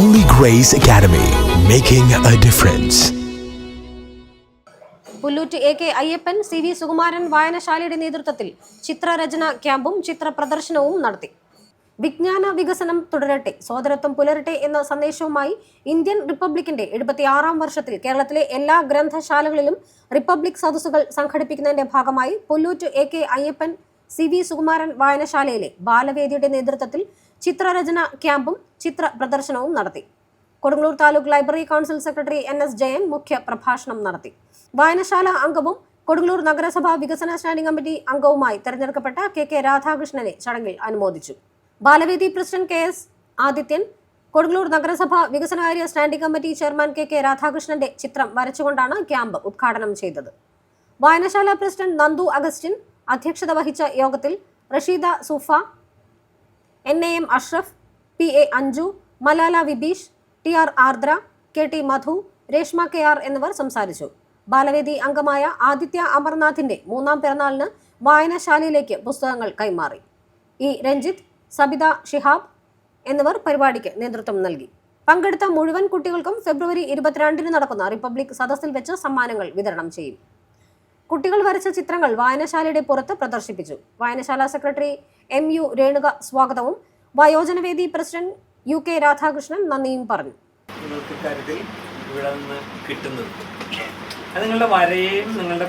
Holy Grace Academy, making a difference. Pulloot A K Ayyappan C V Sukumaran വായനശാലയുടെ നേതൃത്വത്തിൽ ചിത്രരചന ക്യാമ്പും ചിത്ര പ്രദർശനവും നടത്തി വിജ്ഞാന വികസനം തുടരട്ടെ സോദരത്വം പുലരട്ടെ എന്ന സന്ദേശവുമായി ഇന്ത്യൻ റിപ്പബ്ലിക്കിന്റെ എഴുപത്തിയാറാം വർഷത്തിൽ കേരളത്തിലെ എല്ലാ ഗ്രന്ഥശാലകളിലും റിപ്പബ്ലിക് സദസ്സുകൾ സംഘടിപ്പിക്കുന്നതിന്റെ ഭാഗമായി Pulloot A K Ayyappan C V Sukumaran വായനശാലയിലെ ബാലവേദിയുടെ നേതൃത്വത്തിൽ ചിത്രരചന ക്യാമ്പും ചിത്ര പ്രദർശനവും നടത്തി. Kodungallur taluk library council secretary N S Jayan മുഖ്യ പ്രഭാഷണം നടത്തി. വായനശാല അംഗവും കൊടുങ്ങല്ലൂർ നഗരസഭാ വികസന സ്റ്റാൻഡിംഗ് കമ്മിറ്റി അംഗവുമായി തെരഞ്ഞെടുക്കപ്പെട്ട കെ കെ രാധാകൃഷ്ണനെ ചടങ്ങിൽ അനുമോദിച്ചു. Balavedi president K S Adithyan Kodungallur നഗരസഭാ വികസനകാര്യ standing committee chairman K K രാധാകൃഷ്ണന്റെ ചിത്രം വരച്ചുകൊണ്ടാണ് ക്യാമ്പ് ഉദ്ഘാടനം ചെയ്തത്. വായനശാല പ്രസിഡന്റ് നന്ദു അഗസ്റ്റിൻ അധ്യക്ഷത വഹിച്ച യോഗത്തിൽ Rasheeda Soofa N A M Ashraf P A Anju Malala Vibeesh T R Ardra K T Madhu Reshma K R എന്നിവർ സംസാരിച്ചു. ബാലവേദി അംഗമായ ആദിത്യ അമർനാഥിന്റെ മൂന്നാം പിറന്നാളിന് വായനശാലയിലേക്ക് പുസ്തകങ്ങൾ കൈമാറി. ഇ രഞ്ജിത്ത് സബിത ഷിഹാബ് എന്നിവർ പരിപാടിക്ക് നേതൃത്വം നൽകി. പങ്കെടുത്ത മുഴുവൻ കുട്ടികൾക്കും ഫെബ്രുവരി ഇരുപത്തിരണ്ടിന് നടക്കുന്ന റിപ്പബ്ലിക് സദസ്സിൽ വെച്ച് സമ്മാനങ്ങൾ വിതരണം ചെയ്യും. കുട്ടികൾ വരച്ച ചിത്രങ്ങൾ വായനശാലയുടെ പുറത്ത് പ്രദർശിപ്പിച്ചു. വായനശാല സെക്രട്ടറി എം യു രേണുക സ്വാഗതവും വയോജനവേദി പ്രസിഡന്റ് യു കെ രാധാകൃഷ്ണൻ നന്ദിയും പറഞ്ഞു. അത് നിങ്ങളുടെ വരയെയും നിങ്ങളുടെ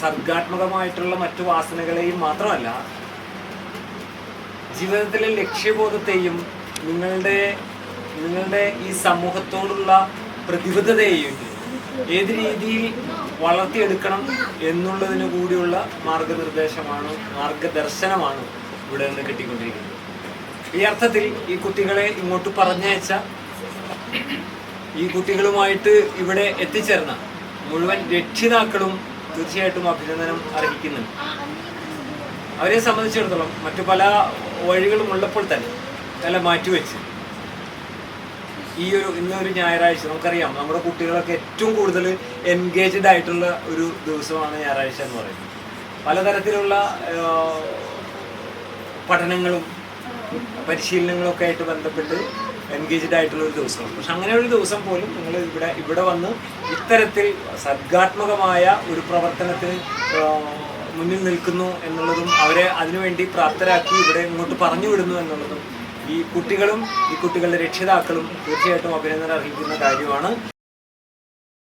സർഗാത്മകമായിട്ടുള്ള മറ്റു വാസനകളെയും മാത്രമല്ല ജീവിതത്തിലെ ലക്ഷ്യബോധത്തെയും നിങ്ങളുടെ നിങ്ങളുടെ ഈ സമൂഹത്തോടുള്ള പ്രതിബദ്ധതയെയും ഏത് രീതിയിൽ വളർത്തിയെടുക്കണം എന്നുള്ളതിന് കൂടിയുള്ള മാർഗനിർദ്ദേശമാണ് മാർഗദർശനമാണ് ഇവിടെ നിന്ന് കിട്ടിക്കൊണ്ടിരിക്കുന്നത്. ഈ അർത്ഥത്തിൽ ഈ കുട്ടികളെ ഇങ്ങോട്ട് പറഞ്ഞയച്ച ഈ കുട്ടികളുമായിട്ട് ഇവിടെ എത്തിച്ചേർന്ന മുഴുവൻ രക്ഷിതാക്കളും തീർച്ചയായിട്ടും അഭിനന്ദനം അർഹിക്കുന്നുണ്ട്. അവരെ സംബന്ധിച്ചിടത്തോളം മറ്റു പല വഴികളും ഉള്ളപ്പോൾ തന്നെ എല്ലാം മാറ്റിവെച്ച് ഈ ഒരു ഇന്നൊരു ഞായറാഴ്ച നമുക്കറിയാം നമ്മുടെ കുട്ടികളൊക്കെ ഏറ്റവും കൂടുതൽ എൻഗേജ്ഡ് ആയിട്ടുള്ള ഒരു ദിവസമാണ് ഞായറാഴ്ച എന്ന് പറയുന്നത്. പലതരത്തിലുള്ള പഠനങ്ങളും പരിശീലനങ്ങളും ഒക്കെ ആയിട്ട് ബന്ധപ്പെട്ട് എൻഗേജ്ഡ് ആയിട്ടുള്ള ഒരു ദിവസമാണ്. പക്ഷെ അങ്ങനെ ഒരു ദിവസം പോലും നിങ്ങൾ ഇവിടെ ഇവിടെ വന്ന് ഇത്തരത്തിൽ സർഗാത്മകമായ ഒരു പ്രവർത്തനത്തിന് മുന്നിൽ നിൽക്കുന്നു എന്നുള്ളതും അവരെ അതിനുവേണ്ടി പ്രാപ്തരാക്കി ഇവിടെ ഇങ്ങോട്ട് പറഞ്ഞു വിടുന്നു എന്നുള്ളതും ഈ കുട്ടികളും ഈ കുട്ടികളുടെ രക്ഷിതാക്കളും തീർച്ചയായിട്ടും അഭിനന്ദനം അർഹിക്കുന്ന കാര്യമാണ്.